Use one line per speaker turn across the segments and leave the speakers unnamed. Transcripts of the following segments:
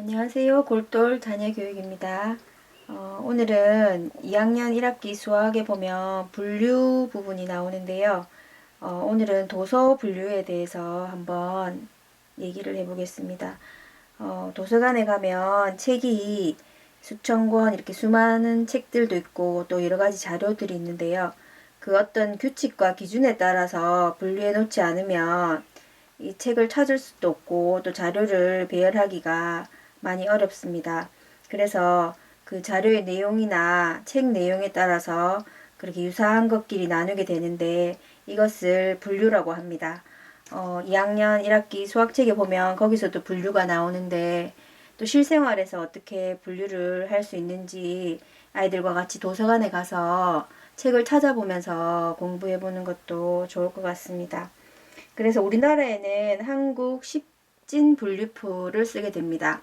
안녕하세요. 골돌 자녀교육입니다. 어, 오늘은 2학년 1학기 수학에 보면 분류 부분이 나오는데요. 어, 오늘은 도서 분류에 대해서 한번 얘기를 해보겠습니다. 어, 도서관에 가면 책이 수천 권 이렇게 수많은 책들도 있고 또 여러 가지 자료들이 있는데요. 그 어떤 규칙과 기준에 따라서 분류해 놓지 않으면 이 책을 찾을 수도 없고 또 자료를 배열하기가 많이 어렵습니다. 그래서 그 자료의 내용이나 책 내용에 따라서 그렇게 유사한 것끼리 나누게 되는데 이것을 분류라고 합니다. 어, 2학년 1학기 수학책에 보면 거기서도 분류가 나오는데 또 실생활에서 어떻게 분류를 할 수 있는지 아이들과 같이 도서관에 가서 책을 찾아보면서 공부해 보는 것도 좋을 것 같습니다. 그래서 우리나라에는 한국 십진 분류표를 쓰게 됩니다.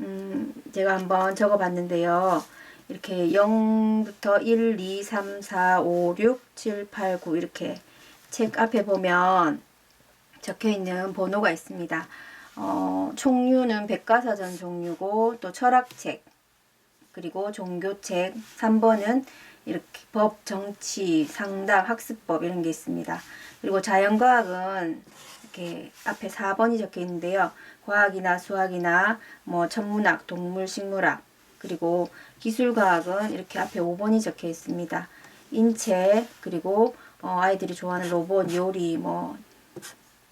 음, 제가 한번 적어 봤는데요. 이렇게 0부터 1, 2, 3, 4, 5, 6, 7, 8, 9 이렇게 책 앞에 보면 적혀 있는 번호가 있습니다. 어, 총류는 백과사전 종류고 또 철학책 그리고 종교책 3번은 이렇게 법, 정치, 상담, 학습법 이런 게 있습니다. 그리고 자연과학은 이렇게 앞에 4번이 적혀 있는데요. 과학이나 수학이나 뭐 천문학, 동물, 식물학 그리고 기술과학은 이렇게 앞에 5번이 적혀 있습니다. 인체 그리고 어, 아이들이 좋아하는 로봇, 요리, 뭐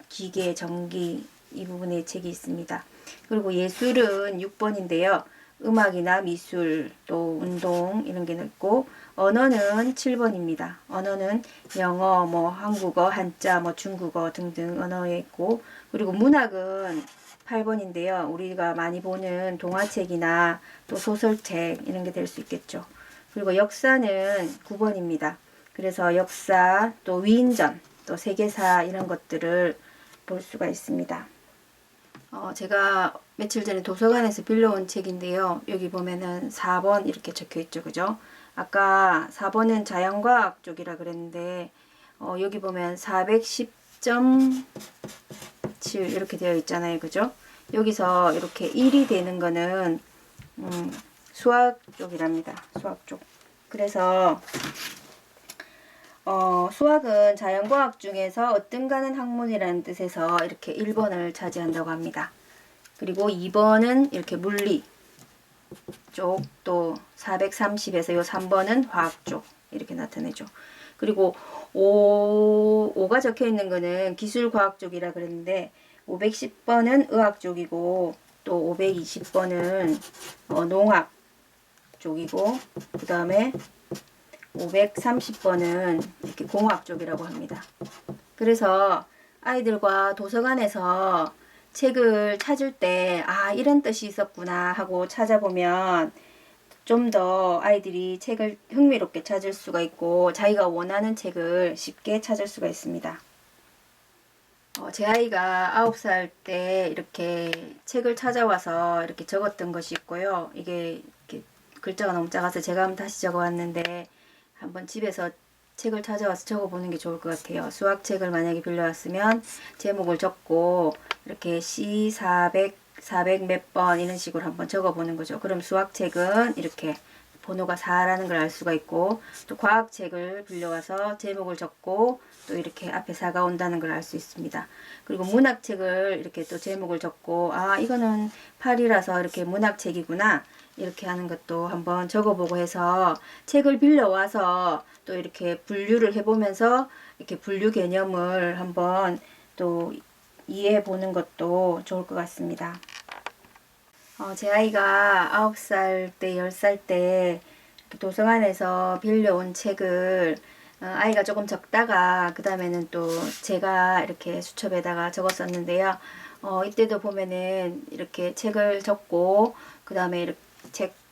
기계, 전기 이 부분에 책이 있습니다. 그리고 예술은 6번인데요. 음악이나 미술, 또 운동 이런 게 있고 언어는 7번입니다. 언어는 영어, 뭐 한국어, 한자, 뭐 중국어 등등 언어에 있고 그리고 문학은 8번인데요. 우리가 많이 보는 동화책이나 또 소설책 이런 게 될 수 있겠죠. 그리고 역사는 9번입니다. 그래서 역사, 또 위인전, 또 세계사 이런 것들을 볼 수가 있습니다. 어, 제가 며칠 전에 도서관에서 빌려온 책인데요. 여기 보면은 4번 이렇게 적혀 있죠. 그죠? 아까 4번은 자연과학 쪽이라 그랬는데, 어, 여기 보면 410.7 이렇게 되어 있잖아요. 그죠? 여기서 이렇게 1이 되는 거는, 음, 수학 쪽이랍니다. 수학 쪽. 그래서, 어, 수학은 자연과학 중에서 어떤가는 학문이라는 뜻에서 이렇게 1번을 차지한다고 합니다. 그리고 2번은 이렇게 물리 쪽, 또 430에서 요 3번은 화학 쪽 이렇게 나타내죠. 그리고 5, 5가 적혀 있는 거는 기술과학 쪽이라 그랬는데 510번은 의학 쪽이고 또 520번은 어, 농학 쪽이고 그 다음에 530번은 이렇게 공학 쪽이라고 합니다. 그래서 아이들과 도서관에서 책을 찾을 때, 아, 이런 뜻이 있었구나 하고 찾아보면 좀 더 아이들이 책을 흥미롭게 찾을 수가 있고 자기가 원하는 책을 쉽게 찾을 수가 있습니다. 어, 제 아이가 9살 때 이렇게 책을 찾아와서 이렇게 적었던 것이 있고요. 이게 글자가 너무 작아서 제가 한번 다시 적어왔는데 한번 집에서 책을 찾아와서 적어보는 게 좋을 것 같아요. 수학책을 만약에 빌려왔으면 제목을 적고 이렇게 C 400, 400 몇 번 이런 식으로 한번 적어보는 거죠. 그럼 수학책은 이렇게 번호가 4라는 걸 알 수가 있고 또 과학책을 빌려와서 제목을 적고 또 이렇게 앞에 4가 온다는 걸 알 수 있습니다. 그리고 문학책을 이렇게 또 제목을 적고 아 이거는 8이라서 이렇게 문학책이구나 이렇게 하는 것도 한번 적어보고 해서 책을 빌려와서 또 이렇게 분류를 해보면서 이렇게 분류 개념을 한번 또 이해해 보는 것도 좋을 것 같습니다. 어, 제 아이가 9살 때, 10살 때 도서관에서 빌려온 책을 어, 아이가 조금 적다가 그 다음에는 또 제가 이렇게 수첩에다가 적었었는데요. 어, 이때도 보면은 이렇게 책을 적고 그 다음에 이렇게 책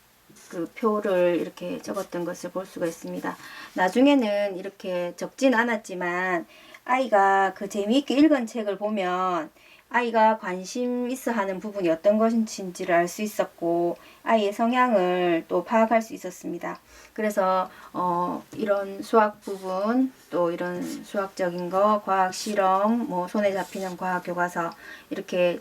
그 표를 이렇게 적었던 것을 볼 수가 있습니다. 나중에는 이렇게 적진 않았지만 아이가 그 재미있게 읽은 책을 보면 아이가 관심 있어 하는 부분이 어떤 것인지를 알 수 있었고 아이의 성향을 또 파악할 수 있었습니다. 그래서 어, 이런 수학 부분 또 이런 수학적인 거 과학 실험 뭐 손에 잡히는 과학 교과서 이렇게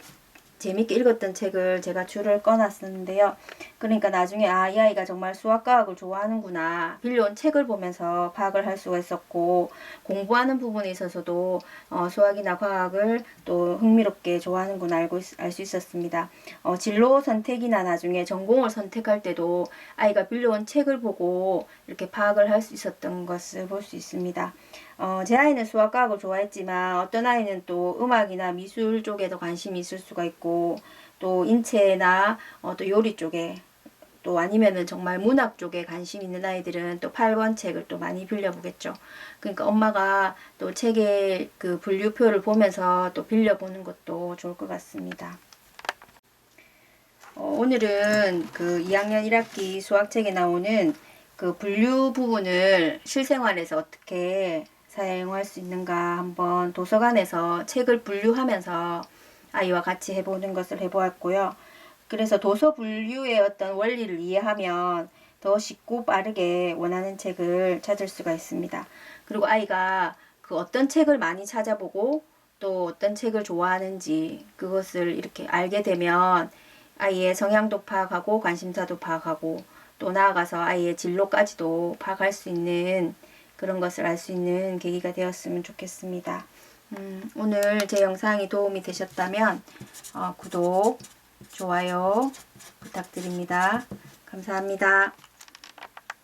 재밌게 읽었던 책을 제가 줄을 꺼놨었는데요. 그러니까 나중에 아, 이 아이가 정말 수학과학을 좋아하는구나. 빌려온 책을 보면서 파악을 할 수가 있었고, 공부하는 부분에 있어서도 어, 수학이나 과학을 또 흥미롭게 좋아하는구나 알고 알 수 있었습니다. 어, 진로 선택이나 나중에 전공을 선택할 때도 아이가 빌려온 책을 보고 이렇게 파악을 할 수 있었던 것을 볼 수 있습니다. 어, 제 아이는 수학과학을 좋아했지만 어떤 아이는 또 음악이나 미술 쪽에도 관심이 있을 수가 있고 또 인체나 어, 또 요리 쪽에 또 아니면은 정말 문학 쪽에 관심 있는 아이들은 또 8권 책을 또 많이 빌려보겠죠. 그러니까 엄마가 또 책의 그 분류표를 보면서 또 빌려보는 것도 좋을 것 같습니다. 어, 오늘은 그 2학년 1학기 수학책에 나오는 그 분류 부분을 실생활에서 어떻게 사용할 수 있는가 한번 도서관에서 책을 분류하면서 아이와 같이 해보는 것을 해보았고요. 그래서 도서 분류의 어떤 원리를 이해하면 더 쉽고 빠르게 원하는 책을 찾을 수가 있습니다. 그리고 아이가 그 어떤 책을 많이 찾아보고 또 어떤 책을 좋아하는지 그것을 이렇게 알게 되면 아이의 성향도 파악하고 관심사도 파악하고 또 나아가서 아이의 진로까지도 파악할 수 있는 그런 것을 알 수 있는 계기가 되었으면 좋겠습니다. 음, 오늘 제 영상이 도움이 되셨다면 어, 구독, 좋아요 부탁드립니다. 감사합니다.